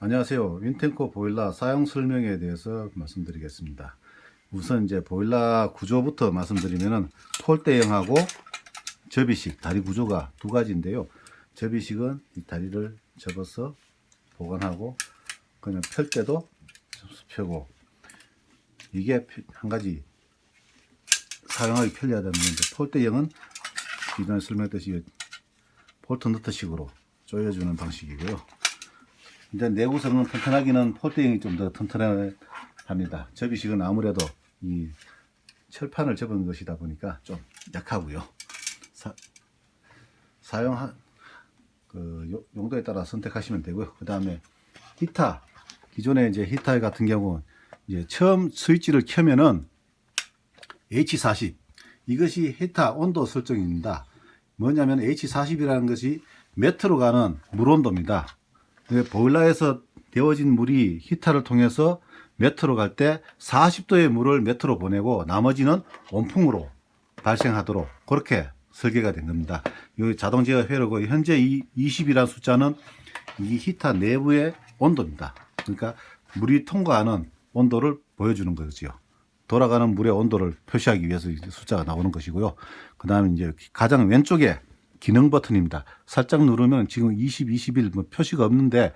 안녕하세요. 윈탱커 보일러 사용 설명에 대해서 말씀드리겠습니다. 우선 이제 보일러 구조부터 말씀드리면은 폴대형하고 접이식 다리 구조가 두 가지인데요. 접이식은 이 다리를 접어서 보관하고 그냥 펼 때도 펴고 이게 한 가지 사용하기 편리하다는 건데 폴대형은 기존에 설명했듯이 폴트 너트식으로 조여주는 방식이고요. 이제 내구성은 튼튼하기는 폴대형이 좀 더 튼튼합니다. 접이식은 아무래도 이 철판을 접은 것이다 보니까 좀 약하고요. 사, 사용한 그 요- 용도에 따라 선택하시면 되고요. 그 다음에 히타 기존에 이제 히타 같은 경우 이제 처음 스위치를 켜면은 H40 이것이 히타 온도 설정입니다. 뭐냐면 H40이라는 것이 매트로 가는 물 온도입니다. 그 보일러에서 데워진 물이 히타를 통해서 매트로 갈 때 40도의 물을 매트로 보내고 나머지는 온풍으로 발생하도록 그렇게 설계가 된 겁니다. 이 자동 제어 회로고 현재 이 20이라는 숫자는 이 히타 내부의 온도입니다. 그러니까 물이 통과하는 온도를 보여주는 거죠. 돌아가는 물의 온도를 표시하기 위해서 숫자가 나오는 것이고요. 그 다음에 이제 가장 왼쪽에 기능 버튼입니다. 살짝 누르면 지금 20, 21 뭐 표시가 없는데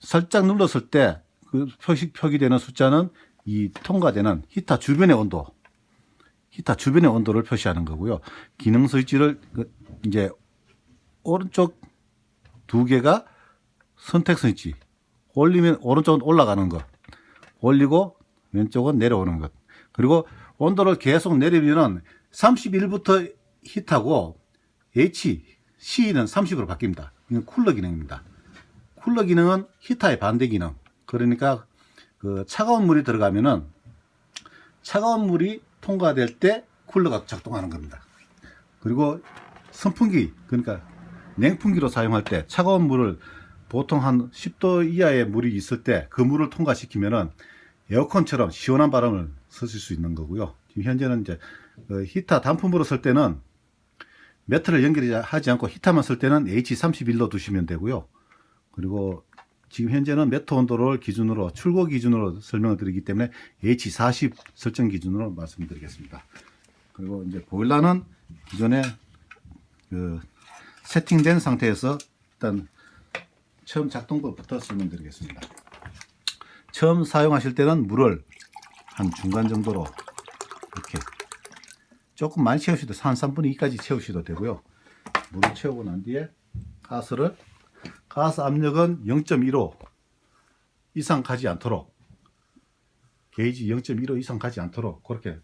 살짝 눌렀을 때 그 표시 표기되는 숫자는 이 통과되는 히타 주변의 온도, 히타 주변의 온도를 표시하는 거고요. 기능 스위치를 그 이제 오른쪽 두 개가 선택 스위치 올리면 오른쪽은 올라가는 것, 올리고 왼쪽은 내려오는 것. 그리고 온도를 계속 내리면은 31부터 히타고 H, C는 30으로 바뀝니다. 이건 쿨러 기능입니다. 쿨러 기능은 히타의 반대 기능. 그러니까 그 차가운 물이 들어가면은 차가운 물이 통과될 때 쿨러가 작동하는 겁니다. 그리고 선풍기 그러니까 냉풍기로 사용할 때 차가운 물을 보통 한 10도 이하의 물이 있을 때 그 물을 통과시키면은 에어컨처럼 시원한 바람을 쓰실 수 있는 거고요. 지금 현재는 이제 그 히타 단품으로 쓸 때는 매트를 연결하지 않고 히타만 쓸 때는 H31로 두시면 되고요. 그리고 지금 현재는 매트 온도를 기준으로 출고 기준으로 설명을 드리기 때문에 H40 설정 기준으로 말씀드리겠습니다. 그리고 이제 보일러는 기존에 그 세팅된 상태에서 일단 처음 작동법부터 설명드리겠습니다. 처음 사용하실 때는 물을 한 중간 정도로 조금 많이 채우셔도 한 3분의 2까지 채우셔도 되고요. 물을 채우고 난 뒤에 가스를 가스 압력은 0.15 이상 가지 않도록 게이지 0.15 이상 가지 않도록 그렇게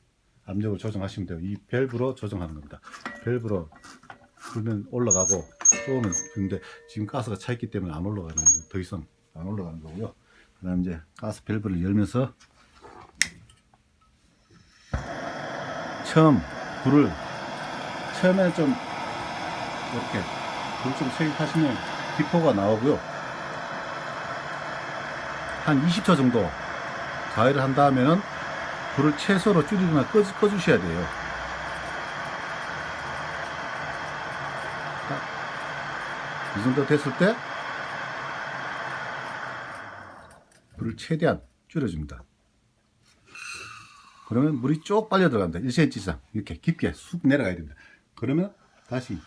압력을 조정하시면 돼요. 이 밸브로 조정하는 겁니다. 밸브로 불면 올라가고 조금은 근데 지금 가스가 차 있기 때문에 안 올라가는 거예요. 더 이상 안 올라가는 거고요. 그다음 이제 가스 밸브를 열면서 처음 불을 처음에 좀 이렇게 불 좀 세게 타시면 기포가 나오고요. 한 20초 정도 가열을 한 다음에는 불을 최소로 줄이거나 꺼, 꺼주셔야 돼요. 딱이 정도 됐을 때 불을 최대한 줄여줍니다. 그러면 물이 쭉 빨려 들어갑니다. 1cm 이상 이렇게 깊게 쑥 내려가야 됩니다. 그러면 다시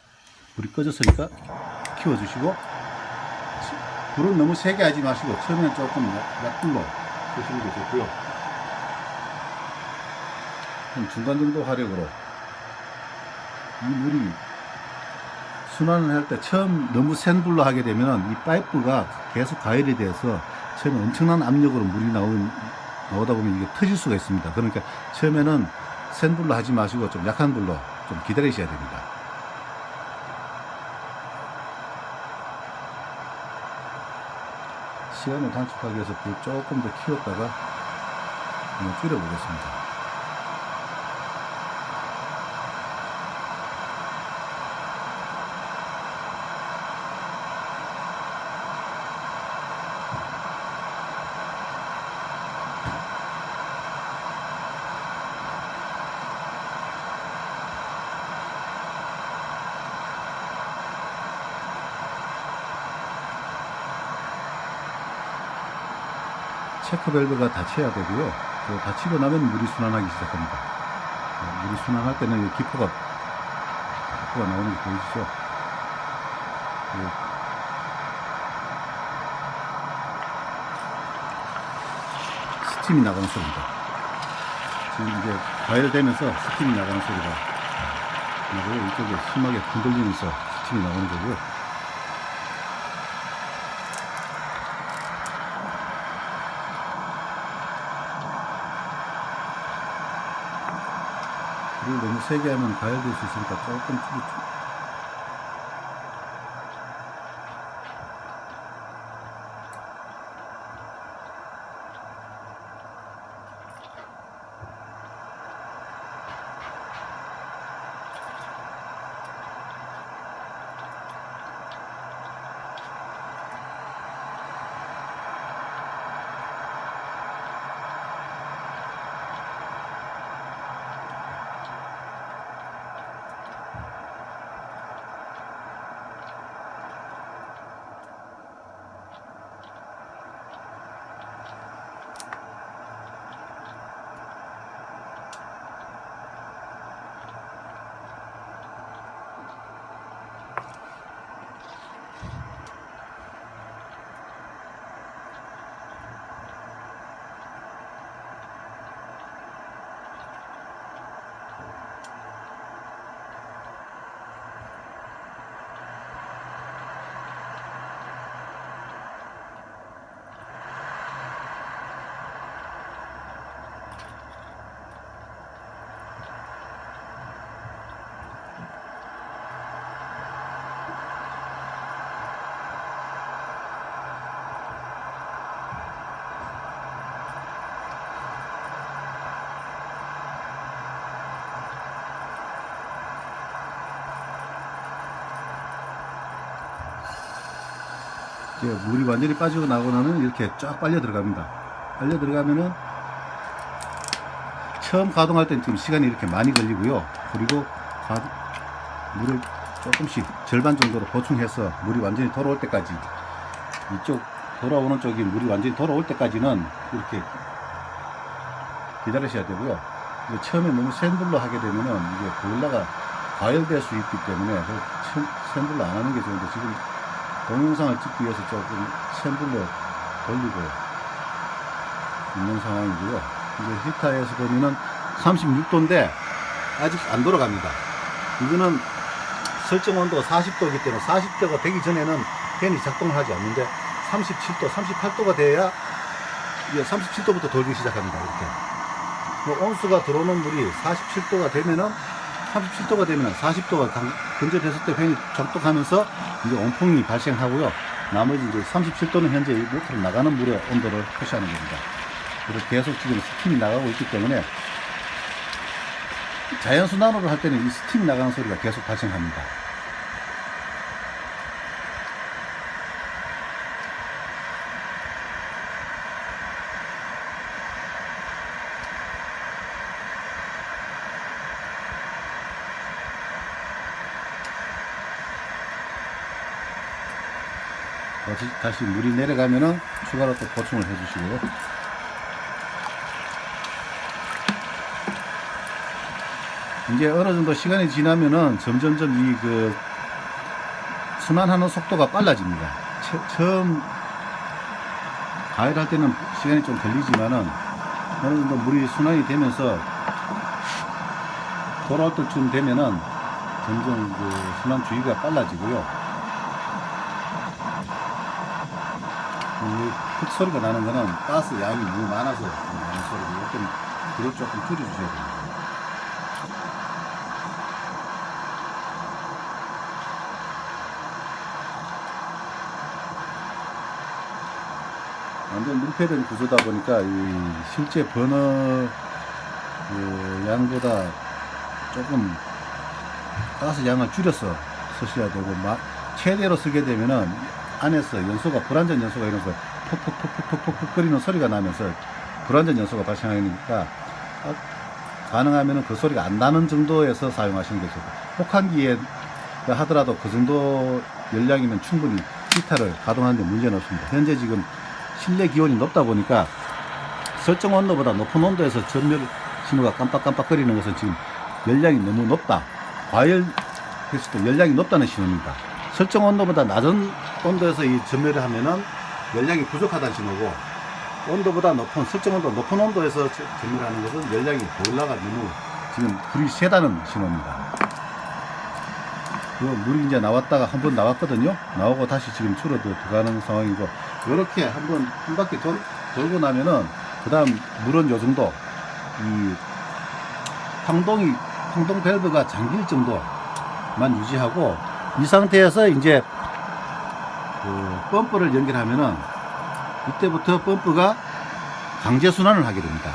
불이 꺼졌으니까 키워주시고 불은 너무 세게 하지 마시고 처음에는 조금 약- 약불로 쓰시는 게 좋고요. 한 중간 정도 화력으로 이 물이 순환을 할 때 처음 너무 센 불로 하게 되면 이 파이프가 계속 가열이 돼서 처음에 엄청난 압력으로 물이 나오는 나오다 보면 이게 터질 수가 있습니다. 그러니까 처음에는 센 불로 하지 마시고 좀 약한 불로 좀 기다리셔야 됩니다. 시간을 단축하기 위해서 불 조금 더 키웠다가 한번 줄여보겠습니다. 체크 밸브가 닫혀야 되고요. 그 닫히고 나면 물이 순환하기 시작합니다. 어, 물이 순환할 때는 이 기포가 기포가 나오는 게 보이시죠? 예. 스팀이 나가는 소리입니다. 지금 이제 과열되면서 스팀이 나가는 소리가 나고 이쪽에 심하게 흔들리면서 스팀이 나오는 거고요. 그리고 너무 세게 하면 과열될 수 있으니까 조금 줄이 이제 물이 완전히 빠지고 나고 나면 이렇게 쫙 빨려 들어갑니다. 빨려 들어가면은 처음 가동할 때는 좀 시간이 이렇게 많이 걸리고요. 그리고 가- 물을 조금씩 절반 정도로 보충해서 물이 완전히 돌아올 때까지 이쪽 돌아오는 쪽이 물이 완전히 돌아올 때까지는 이렇게 기다리셔야 되고요. 처음에 너무 센 불로 하게 되면은 이게 보일러가 과열될 수 있기 때문에 그센 불로 안 하는 게 좋은데 지금 동영상을 찍기 위해서 조금 센 불로 돌리고 있는 상황이고요. 이제 히타에서 보면은 36도인데 아직 안 돌아갑니다. 이거는 설정 온도가 40도이기 때문에 40도가 되기 전에는 팬이 작동을 하지 않는데 37도, 38도가 돼야 이게 37도부터 돌기 시작합니다. 이렇게. 뭐 온수가 들어오는 물이 47도가 되면은 37도가 되면 40도가 근접했을 때 팬이 작동하면서 이제 온풍이 발생하고요. 나머지 이제 37도는 현재 이 모터로 나가는 물의 온도를 표시하는 겁니다. 그래서 계속 지금 스팀이 나가고 있기 때문에 자연순환으로 할 때는 이 스팀이 나가는 소리가 계속 발생합니다. 다시, 다시 물이 내려가면은 추가로 또 보충을 해주시고요. 이제 어느 정도 시간이 지나면은 점점점 이 그 순환하는 속도가 빨라집니다. 처, 처음 가열 할 때는 시간이 좀 걸리지만은 어느 정도 물이 순환이 되면서 돌아올 때쯤 되면은 점점 그 순환 주기가 빨라지고요. 이 흙 소리가 나는 거는 가스 양이 너무 많아서 나는 소리고 이것좀 그걸 조금 줄여주셔야 됩니다. 완전 밀폐된 구조다 보니까 이 실제 버너 그 양보다 조금 가스 양을 줄여서 쓰셔야 되고 마- 최대로 쓰게 되면은 안에서 연소가 불완전 연소가 이러면서 푹푹푹푹푹푹 거리는 소리가 나면서 불완전 연소가 발생하니까 아, 가능하면은 그 소리가 안 나는 정도에서 사용하시는 게 좋고 혹한기에 하더라도 그 정도 열량이면 충분히 히타를 가동하는데 문제는 없습니다. 현재 지금 실내 기온이 높다 보니까 설정 온도보다 높은 온도에서 전멸 신호가 깜빡깜빡 거리는 것은 지금 열량이 너무 높다. 과열 했을 때 열량이 높다는 신호입니다. 설정 온도보다 낮은 온도에서 이 전멸을 하면은 열량이 부족하다는 신호고 온도보다 높은 설정 온도 높은 온도에서 저- 전멸하는 것은 열량이 보일러가 너무 지금 불이 세다는 신호입니다. 그 물이 이제 나왔다가 한 번 나왔거든요. 나오고 다시 지금 줄어 들어가는 상황이고 이렇게 한 번 한 바퀴 돌, 돌고 나면은 그다음 물은 요 정도 이 황동이 황동 밸브가 잠길 정도만 유지하고 이 상태에서 이제 그 펌프를 연결하면은 이때부터 펌프가 강제 순환을 하게 됩니다.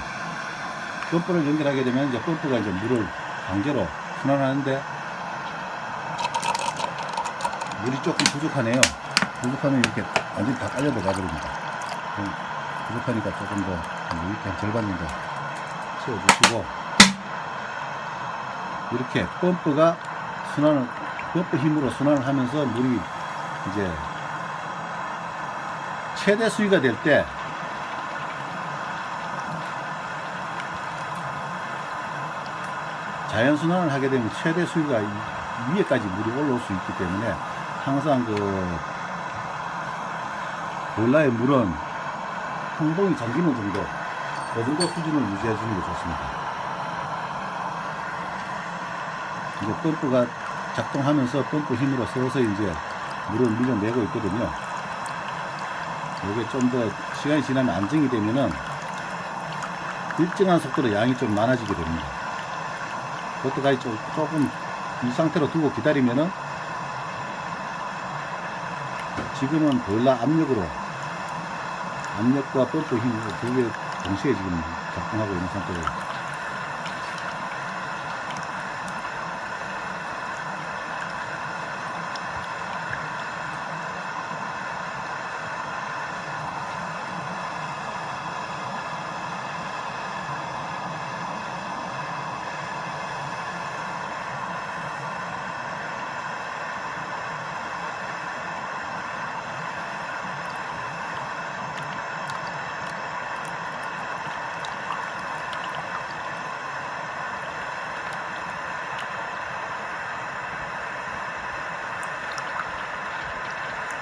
펌프를 연결하게 되면 이제 펌프가 이제 물을 강제로 순환하는데 물이 조금 부족하네요. 부족하면 이렇게 완전히 다 깔려 들어가 버립니다. 그럼 부족하니까 조금 더 이렇게 한 절반 정도 채워주시고 이렇게 펌프가 순환을 펌프 힘으로 순환을 하면서 물이 이제 최대 수위가 될 때 자연 순환을 하게 되면 최대 수위가 이- 위에까지 물이 올라올 수 있기 때문에 항상 그 보일러의 물은 항동이 잠기는 정도 그 정도 수준을 유지해 주는 게 좋습니다. 이제 펌프가 작동하면서 펌프 힘으로 서서히 이제 물을 밀어내고 있거든요. 이게 좀 더 시간이 지나면 안정이 되면은 일정한 속도로 양이 좀 많아지게 됩니다. 그것까지 좀, 조금 이 상태로 두고 기다리면은 지금은 보일러 압력으로 압력과 펌프 힘으로 두개 동시에 지금 작동하고 있는 상태로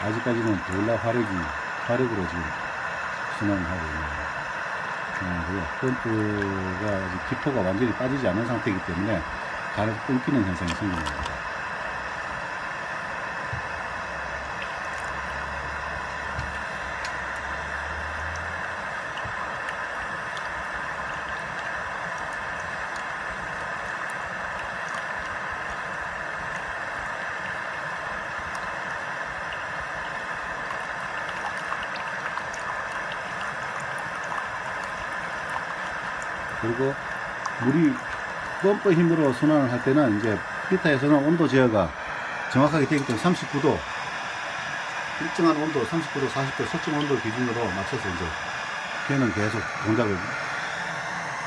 아직까지는 보일러 화력이 화력으로 지금 순환을 하고 있는 상황이고요. 펌프가 기포가 완전히 빠지지 않은 상태이기 때문에 간혹 끊기는 현상이 생깁니다. 그리고 물이 펌프 힘으로 순환을 할 때는 이제 히터에서는 온도 제어가 정확하게 되기 때문에 39도 일정한 온도 39도 40도 설정 온도 기준으로 맞춰서 이제 걔는 계속 동작을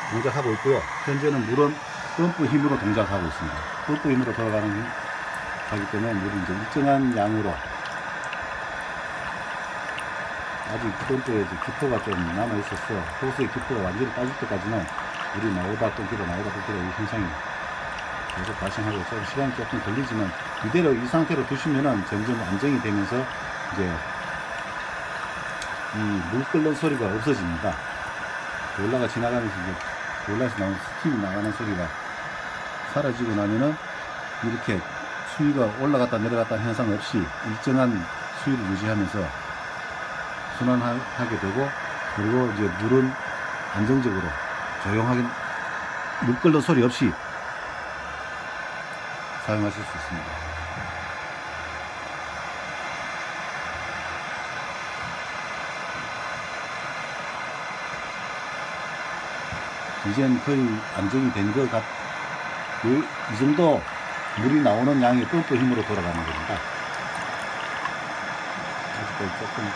동작하고 있고요. 현재는 물은 펌프 힘으로 동작하고 있습니다. 펌프 힘으로 돌아가는 힘 하기 때문에 물이 이제 일정한 양으로 아직 펌프에 이제 기포가 좀 남아 있어서 호수의 기포가 완전히 빠질 때까지는 물이 나오다 끊기다 나오다 끊기다 이 현상이 계속 발생하고 있어요. 시간이 조금 걸리지만 이대로 이 상태로 두시면은 점점 안정이 되면서 이제 이 물 끓는 소리가 없어집니다. 올라가 지나가면서 이제 올라에서 나오는 스팀이 나가는 소리가 사라지고 나면은 이렇게 수위가 올라갔다 내려갔다 현상 없이 일정한 수위를 유지하면서 순환하게 되고 그리고 이제 물은 안정적으로 조용하게 물 끓는 소리 없이 사용하실 수 있습니다. 이젠 거의 안정이 된 것 같, 이, 이 정도 물이 나오는 양이 펌프 힘으로 돌아가는 겁니다. 아직까지 조금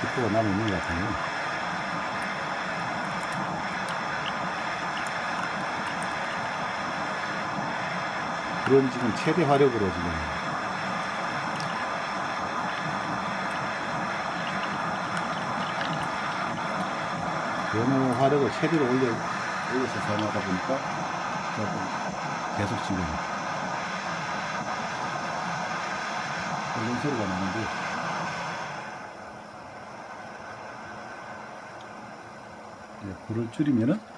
기포가 남아있는 것 같아요. 그런 지금 최대 화력으로 지금. 데모 화력을 최대로 올려, 올려서 사용하다 보니까 계속 지금 이런 소리가 나는데. 네, 불을 줄이면은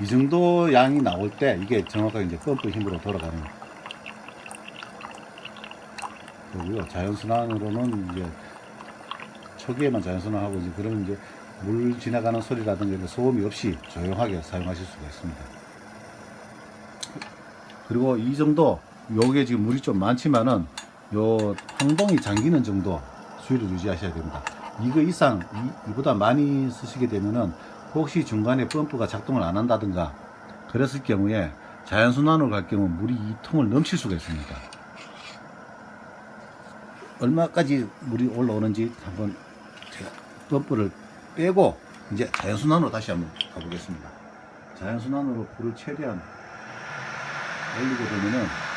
이 정도 양이 나올 때 이게 정확하게 이제 펌프 힘으로 돌아가는 거고요. 자연순환으로는 이제 초기에만 자연순환하고 이제 그러면 이제 물 지나가는 소리라든가 소음이 없이 조용하게 사용하실 수가 있습니다. 그리고 이 정도 요게 지금 물이 좀 많지만은 요 항동이 잠기는 정도 수위를 유지하셔야 됩니다. 이거 이상 이, 이보다 많이 쓰시게 되면은 혹시 중간에 펌프가 작동을 안 한다든가 그랬을 경우에 자연순환으로 갈 경우 물이 이 통을 넘칠 수가 있습니다. 얼마까지 물이 올라오는지 한번 제가 펌프를 빼고 이제 자연순환으로 다시 한번 가보겠습니다. 자연순환으로 불을 최대한 올리게 되면은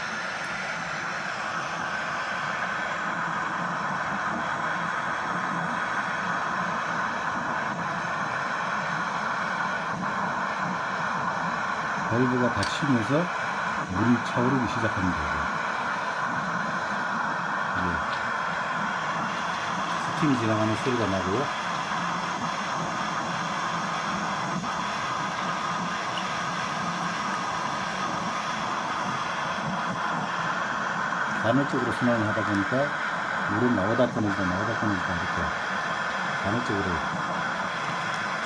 밸브가 닫히면서 물이 차오르기 시작하는 거죠. 이제 스팀이 지나가는 소리가 나고요. 간헐적으로 순환을 하다 보니까 물은 나오다 끊어지다 나오다 끊어지다 이렇게 간헐적으로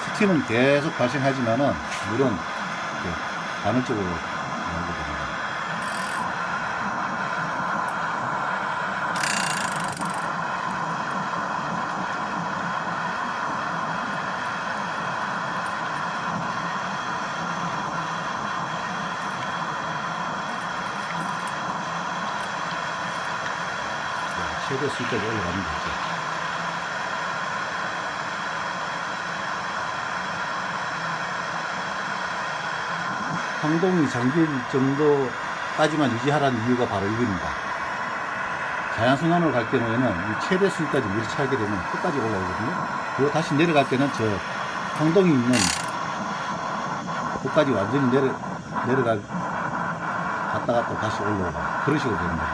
스팀은 계속 발생하지만은 물은 이렇게 간헐적으로 나오게 됩니다. 자, 최대 수까지 올라가면 되죠. 항동이 잠길 정도까지만 유지하라는 이유가 바로 이겁니다. 자연순환으로 갈 경우에는 이 최대 수까지 물이 차게 되면 끝까지 올라오거든요. 그리고 다시 내려갈 때는 저 항동이 있는 끝까지 완전히 내려, 내려가, 갔다 갔다 다시 올라오고 그런 식으로 겁니다.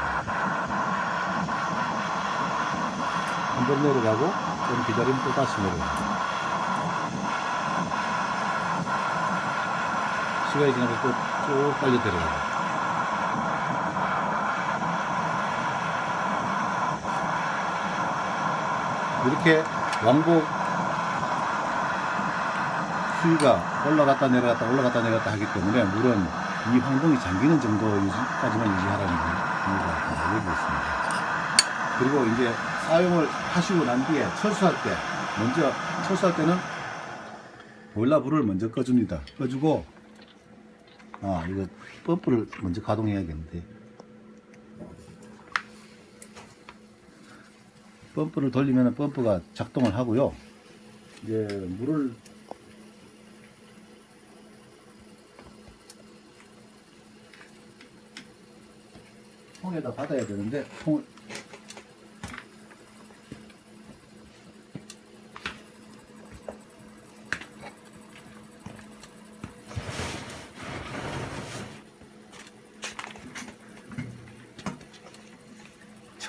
한 번 내려가고 좀 기다리면 또 다시 내려가고 시간이 지나면 또쭉 빨리 내려가고 이렇게 왕복 수위가 올라갔다 내려갔다 올라갔다 내려갔다 하기 때문에 물은 이 황동이 잠기는 정도까지만 유지하라는 이유가 여기 있습니다. 그리고 이제 사용을 하시고 난 뒤에 철수할 때 먼저 철수할 때는 보일러 불을 먼저 꺼줍니다. 꺼주고 아 이거 펌프를 먼저 가동해야겠는데 펌프를 돌리면 펌프가 작동을 하고요. 이제 물을 통에다 받아야 되는데 통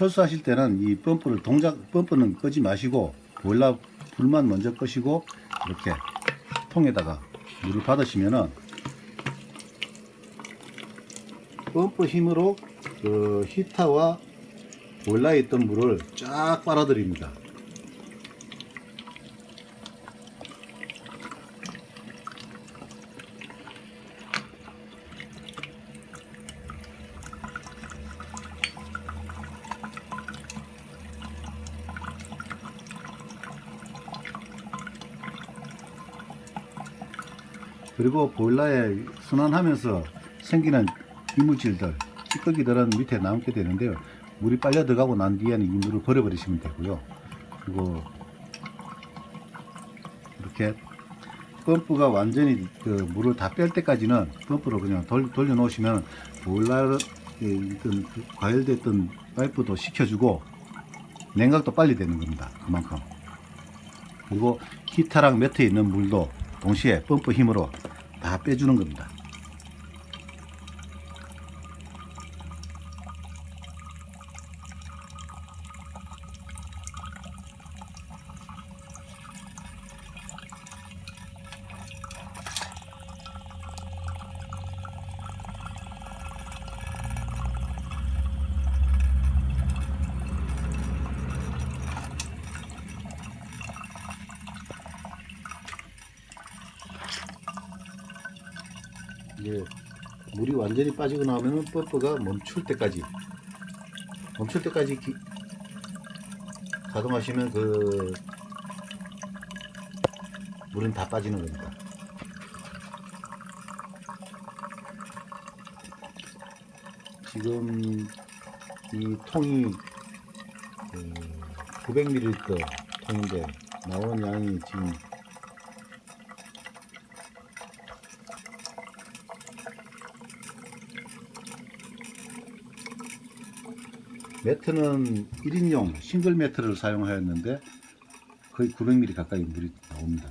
철수하실 때는 이 펌프를 동작 펌프는 끄지 마시고 보일러 불만 먼저 끄시고 이렇게 통에다가 물을 받으시면은 펌프 힘으로 그 히터와 보일러에 있던 물을 쫙 빨아들입니다. 그리고 보일러에 순환하면서 생기는 이물질들, 찌꺼기들은 밑에 남게 되는데요. 물이 빨려 들어가고 난 뒤에는 이 물을 버려버리시면 되고요. 그리고 이렇게 펌프가 완전히 그 물을 다 뺄 때까지는 펌프로 그냥 돌, 돌려 놓으시면 보일러에 있던 그 과열됐던 파이프도 식혀주고 냉각도 빨리 되는 겁니다. 그만큼. 그리고 히터랑 매트에 있는 물도 동시에 펌프 힘으로 다 빼주는 겁니다. 이제 물이 완전히 빠지고 나면 펌프가 멈출 때까지 멈출 때까지 기- 가동하시면 그 물은 다 빠지는 겁니다. 지금 이 통이 그 900ml 통인데 나오는 양이 지금 매트는 1인용 싱글 매트를 사용하였는데 거의 900ml 가까이 물이 나옵니다.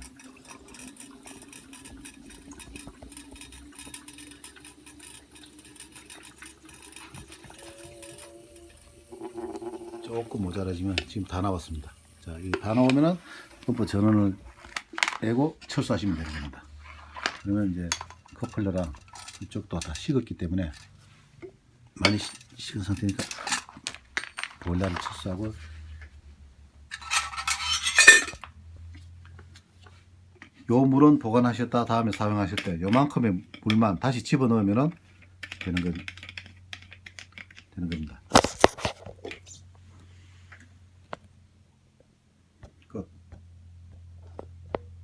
조금 모자라지만 지금 다 나왔습니다. 자, 이다 나오면은 펌프 전원을 빼고 철수하시면 겁니다. 그러면 이제 커플러랑 이쪽도 다 식었기 때문에 많이 시- 식은 상태니까 보일러를 철수하고 요 물은 보관하셨다 다음에 사용하실 때 요만큼의 물만 다시 집어넣으면 되는 건 되는 겁니다.